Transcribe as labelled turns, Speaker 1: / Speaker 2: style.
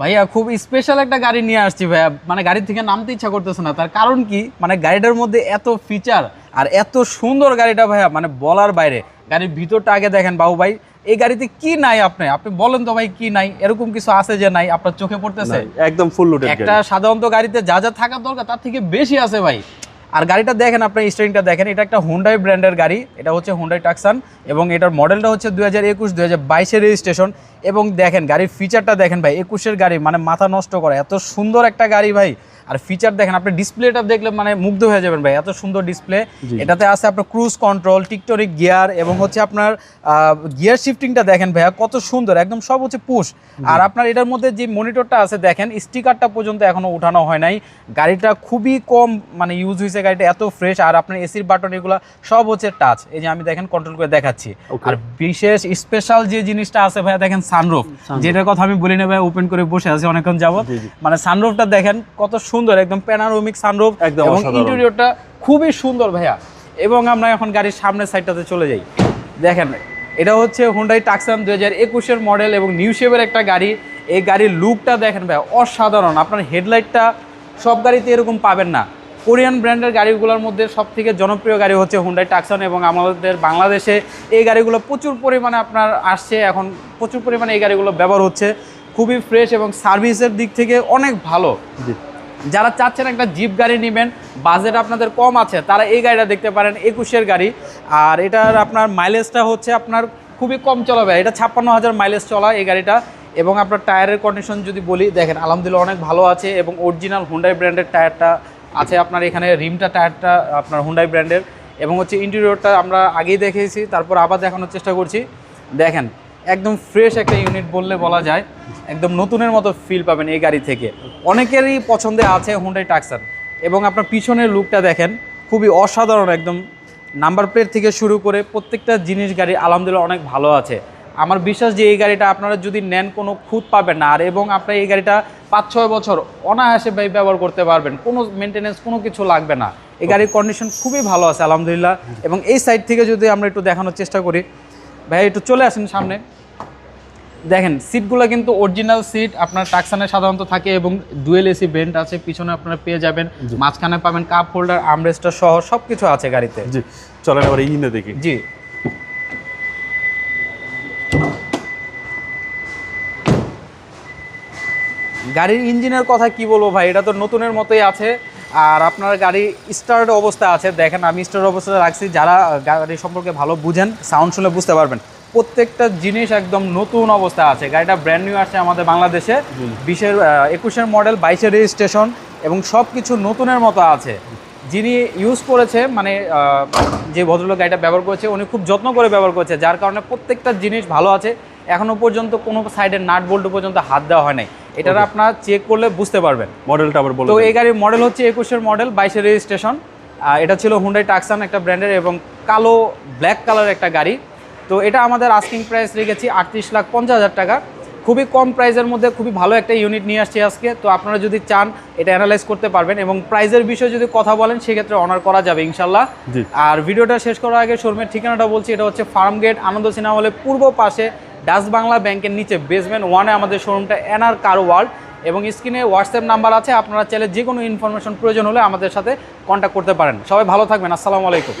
Speaker 1: ভাইয়া খুব স্পেশাল একটা গাড়ি নিয়ে আসছি ভাইয়া। মানে গাড়ি থেকে নামতে ইচ্ছা করতেছে না। তার কারণ কি? মানে গাড়িটার মধ্যে এত ফিচার আর এত সুন্দর গাড়িটা ভাইয়া মানে বলার বাইরে। গাড়ির ভিতরটা আগে দেখেন বাবু ভাই। এই গাড়িতে কি নাই আপনি? আপনি বলেন তো ভাই কি নাই? এরকম কিছু আছে যে নাই? আপনার চোখে পড়তেছে?
Speaker 2: একদম ফুল লোডেড
Speaker 1: একটা সাধারণত গাড়িতে যা যা থাকার দরকার তার থেকে বেশি আছে ভাই। আর গাড়িটা দেখেন আপনার স্টেরিংটা দেখেন, এটা একটা হুন্ডাই ব্র্যান্ডের গাড়ি, এটা হচ্ছে হুন্ডাই টাকসান এবং এটার মডেলটা হচ্ছে দু হাজার একুশ দু হাজার বাইশের রেজিস্ট্রেশন এবং দেখেন, গাড়ির ফিচারটা দেখেন ভাই, একুশের গাড়ি মানে মাথা নষ্ট করা, এত সুন্দর একটা গাড়ি ভাই। আর ফিচার দেখেন আপনি ডিসপ্লেটা দেখলে মানে মুগ্ধ হয়ে যাবেন ভাই এত সুন্দর ডিসপ্লে এটাতে আছে আপনার ক্রুজ কন্ট্রোল টিকটরিক গিয়ার এবং হচ্ছে আপনার গিয়ার শিফটিংটা দেখেন ভাইয়া কত সুন্দর একদম সব হচ্ছে পুশ আর আপনার এটার মধ্যে যে মনিটরটা আছে দেখেন স্টিকারটা পর্যন্ত এখনও উঠানো হয় নাই। গাড়িটা খুবই কম মানে ইউজ হয়েছে গাড়িটা এত ফ্রেশ আর আপনার এসির বাটন এগুলো সব হচ্ছে টাচ এই যে আমি দেখেন কন্ট্রোল করে দেখাচ্ছি। আর বিশেষ স্পেশাল যে জিনিসটা আছে ভাইয়া দেখেন সানরুফ যেটার কথা আমি বলি না ভাই ওপেন করে বসে আছি অনেকক্ষণ যাবত। মানে সানরুফটা দেখেন কত সুন্দর একদম প্যানারোমিক সানরুফ
Speaker 2: একদম।
Speaker 1: ইন্টেরিয়রটা খুবই সুন্দর ভাইয়া। এবং আমরা এখন গাড়ির সামনের সাইডটাতে চলে যাই। দেখেন এটা হচ্ছে হুন্ডাই টাকসান দু হাজার একুশের মডেল এবং নিউ শেপের একটা গাড়ি। এই গাড়ির লুকটা দেখেন ভাই অসাধারণ। আপনার হেডলাইটটা সব গাড়িতে এরকম পাবেন না। কোরিয়ান ব্র্যান্ডের গাড়িগুলোর মধ্যে সব থেকে জনপ্রিয় গাড়ি হচ্ছে হুন্ডাই টাকসান এবং আমাদের বাংলাদেশে এই গাড়িগুলো প্রচুর পরিমাণে আপনার আসছে। এখন প্রচুর পরিমাণে এই গাড়িগুলো ব্যবহার হচ্ছে। খুবই ফ্রেশ এবং সার্ভিসের দিক থেকে অনেক ভালো। যারা চাচ্ছেন একটা জিপ গাড়ি নেবেন বাজেট আপনাদের কম আছে, তারা এই গাড়িটা দেখতে পারেন, একুশের গাড়ি। আর এটার আপনার মাইলেজটা হচ্ছে আপনার খুবই কম চলাবে এটা ছাপ্পান্ন হাজার মাইলেজ চলা এই গাড়িটা। এবং আপনার টায়ারের কন্ডিশন যদি বলি, দেখেন, আলহামদুলিল্লাহ অনেক ভালো আছে এবং অরিজিনাল হুন্ডাই ব্র্যান্ডের টায়ারটা আছে আপনার এখানে, রিমটা টায়ারটা আপনার হুন্ডাই ব্র্যান্ডের এবং হচ্ছে ইন্টেরিয়রটা আমরা আগেই দেখেছি, তারপর আবার দেখানোর চেষ্টা করছি। দেখেন একদম ফ্রেশ একটা ইউনিট বললে বলা যায়। একদম নতুনের মতো ফিল পাবেন এই গাড়ি থেকে। অনেকেরই পছন্দে আছে হুন্ডাই টাক্সার এবং আপনার পিছনের লুকটা দেখেন, খুবই অসাধারণ একদম নাম্বার প্লেট থেকে শুরু করে প্রত্যেকটা জিনিস গাড়ি আলহামদুলিল্লাহ অনেক ভালো আছে। আমার বিশ্বাস যে এই গাড়িটা আপনারা যদি নেন কোনো খুঁত পাবেন না। আর এবং আপনার এই গাড়িটা পাঁচ ছয় বছর অনায়াসে ব্যবহার করতে পারবেন। কোনো মেনটেনেন্স কোনো কিছু লাগবে না। এই গাড়ির কন্ডিশন খুবই ভালো আছে আলহামদুলিল্লাহ। এবং এই সাইড থেকে যদি আমরা একটু দেখানোর চেষ্টা করি, ভাই, একটু চলে আসেন সামনে। দেখেন সিটগুলো কিন্তু অরিজিনাল সিট আপনার টাকসানে সাধারণত থাকে এবং ডুয়েল এসি বেন্ট আছে পিছনে আপনারা পেয়ে যাবেন। মাঝখানে পাবেন কাপ হোল্ডার আমরেস্টার সহ সব কিছু আছে গাড়িতে।
Speaker 2: জি চলেন এবার ইঞ্জিনে দেখি।
Speaker 1: জি। গাড়ির ইঞ্জিনের কথা কি বলব ভাই? এটা তো নতুনের মতোই আছে। আর আপনার গাড়ি স্টার্ট অবস্থা আছে। দেখেন আমি স্টার্ট অবস্থায় রাখছি। যারা গাড়ি সম্পর্কে ভালো বুঝেন সাউন্ড শুনে বুঝতে পারবেন। প্রত্যেকটা জিনিস একদম নতুন অবস্থায় আছে। গাড়িটা ব্র্যান্ড নিউ আসছে আমাদের বাংলাদেশে। বিশের একুশের মডেল বাইশের রেজিস্ট্রেশন এবং সব কিছু নতুনের মতো আছে। যিনি ইউজ করেছে মানে যে ভদ্রলোক গাড়িটা ব্যবহার করেছে উনি খুব যত্ন করে ব্যবহার করেছে। যার কারণে প্রত্যেকটা জিনিস ভালো আছে। এখনও পর্যন্ত কোনো সাইডের নাট বল্টু পর্যন্ত হাত দেওয়া হয় নাই। এটার আপনার চেক করলে বুঝতে পারবেন।
Speaker 2: মডেলটা আবার বলে
Speaker 1: তো এই গাড়ির মডেল হচ্ছে একুশের মডেল বাইশের রেজিস্ট্রেশন এটা ছিল হুন্ডাই টাকসান একটা ব্র্যান্ডের এবং কালো ব্ল্যাক কালার একটা গাড়ি। তো এটা আমাদের আস্কিং প্রাইস রেখেছি আটত্রিশ লাখ পঞ্চাশ হাজার টাকা। খুবই কম প্রাইসের মধ্যে খুবই ভালো একটা ইউনিট নিয়ে আসছি আজকে। তো আপনারা যদি চান এটা অ্যানালাইজ করতে পারবেন এবং প্রাইজের বিষয়ে যদি কথা বলেন সেক্ষেত্রে অনার করা যাবে ইনশাল্লাহ আর ভিডিওটা শেষ করার আগে শোরুমের ঠিকানাটা বলছি এটা হচ্ছে ফার্ম গেট আনন্দ সিনেমা হলের পূর্ব পাশে ডাস বাংলা ব্যাংকের নিচে বেসমেন্ট ওয়ানে আমাদের শোরুমটা এনআর কার ওয়ার্ল্ড এবং স্ক্রিনে হোয়াটসঅ্যাপ নাম্বার আছে আপনারা চাইলে যে কোনো ইনফরমেশন প্রয়োজন হলে আমাদের সাথে কন্ট্যাক্ট করতে পারেন। সবাই ভালো থাকবেন আসসালামু আলাইকুম।